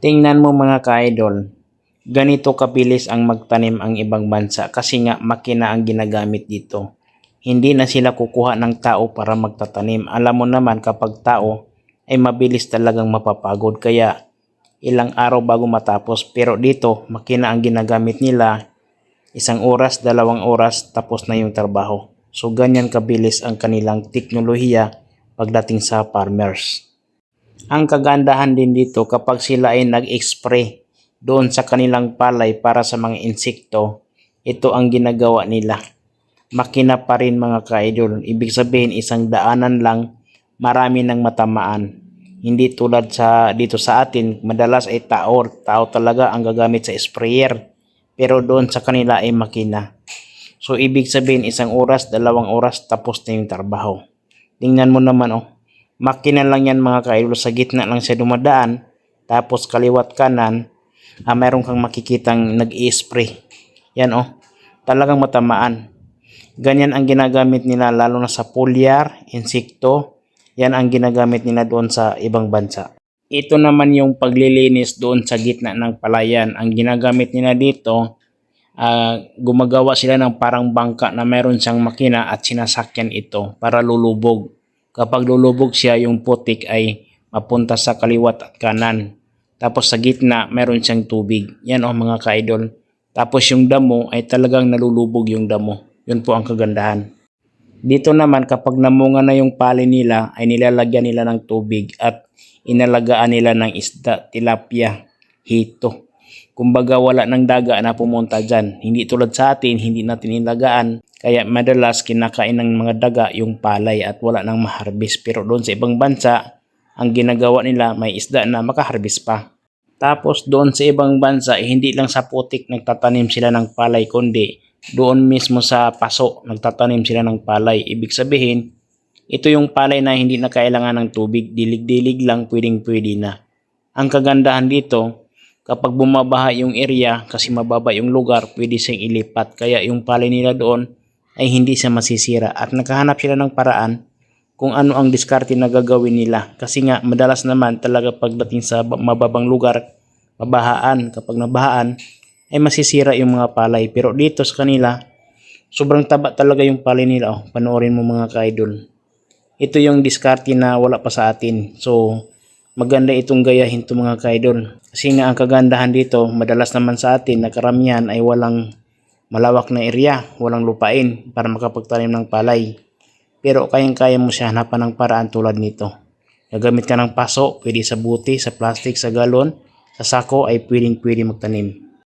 Tingnan mo mga ka-idol, ganito kabilis ang magtanim ang ibang bansa kasi nga makina ang ginagamit dito. Hindi na sila kukuha ng tao para magtatanim. Alam mo naman kapag tao ay mabilis talagang mapapagod kaya ilang araw bago matapos. Pero dito makina ang ginagamit nila isang oras, dalawang oras tapos na yung trabaho. So ganyan kabilis ang kanilang teknolohiya pagdating sa farmers. Ang kagandahan din dito kapag sila ay nag-spray doon sa kanilang palay para sa mga insekto, ito ang ginagawa nila. Makina pa rin mga ka-idol. Ibig sabihin isang daanan lang, marami nang matamaan. Hindi tulad sa dito sa atin, madalas ay tao, tao talaga ang gagamit sa sprayer. Pero doon sa kanila ay makina. So ibig sabihin isang oras, dalawang oras tapos na yung trabaho. Tingnan mo naman oh. Makina lang yan mga kaidol sa gitna lang siya dumadaan. Tapos kaliwat kanan, ah, mayroon kang makikitang nag-i-spray. Yan oh. Talagang matamaan. Ganyan ang ginagamit nila lalo na sa pulyar, insekto. Yan ang ginagamit nila doon sa ibang bansa. Ito naman yung paglilinis doon sa gitna ng palayan. Ang ginagamit nila dito, ah, gumagawa sila ng parang bangka na mayroon siyang makina at sinasakyan ito para lulubog. Kapag lulubog siya, yung putik ay mapunta sa kaliwat at kanan. Tapos sa gitna, mayroon siyang tubig. Yan oh mga ka-idol. Tapos yung damo ay talagang nalulubog yung damo. Yun po ang kagandahan. Dito naman kapag namunga na yung pali nila ay nilalagyan nila ng tubig at inalagaan nila ng isda, tilapia, hito. Kumbaga wala ng daga na pumunta dyan. Hindi tulad sa atin, hindi natin ilagaan. Kaya madalas kinakain ng mga daga yung palay at wala nang maharbis. Pero doon sa ibang bansa, ang ginagawa nila may isda na makaharbis pa. Tapos doon sa ibang bansa, eh, hindi lang sa putik nagtatanim sila ng palay, kundi doon mismo sa paso nagtatanim sila ng palay. Ibig sabihin, ito yung palay na hindi na kailangan ng tubig, dilig-dilig lang, pwedeng-pwede na. Ang kagandahan dito, kapag bumabaha yung area, kasi mababa yung lugar, pwede siyang ilipat. Kaya yung palay nila doon ay hindi siya masisira. At nakahanap sila ng paraan kung ano ang diskarte na gagawin nila. Kasi nga, madalas naman talaga pagdating sa ba- mababang lugar, mabahaan, kapag nabahaan, ay masisira yung mga palay. Pero dito sa kanila, sobrang taba talaga yung palay nila. Oh, panoorin mo mga ka-idol. Ito yung diskarte na wala pa sa atin. So, maganda itong gayahin to mga ka-idol. Kasi nga ang kagandahan dito, madalas naman sa atin na karamihan ay walang malawak na area, walang lupain para makapagtanim ng palay. Pero kayang-kaya mo siya hanapan ng paraan tulad nito. Gagamit ka ng paso, pwede sa buti, sa plastic, sa galon, sa sako ay pwedeng pwede magtanim.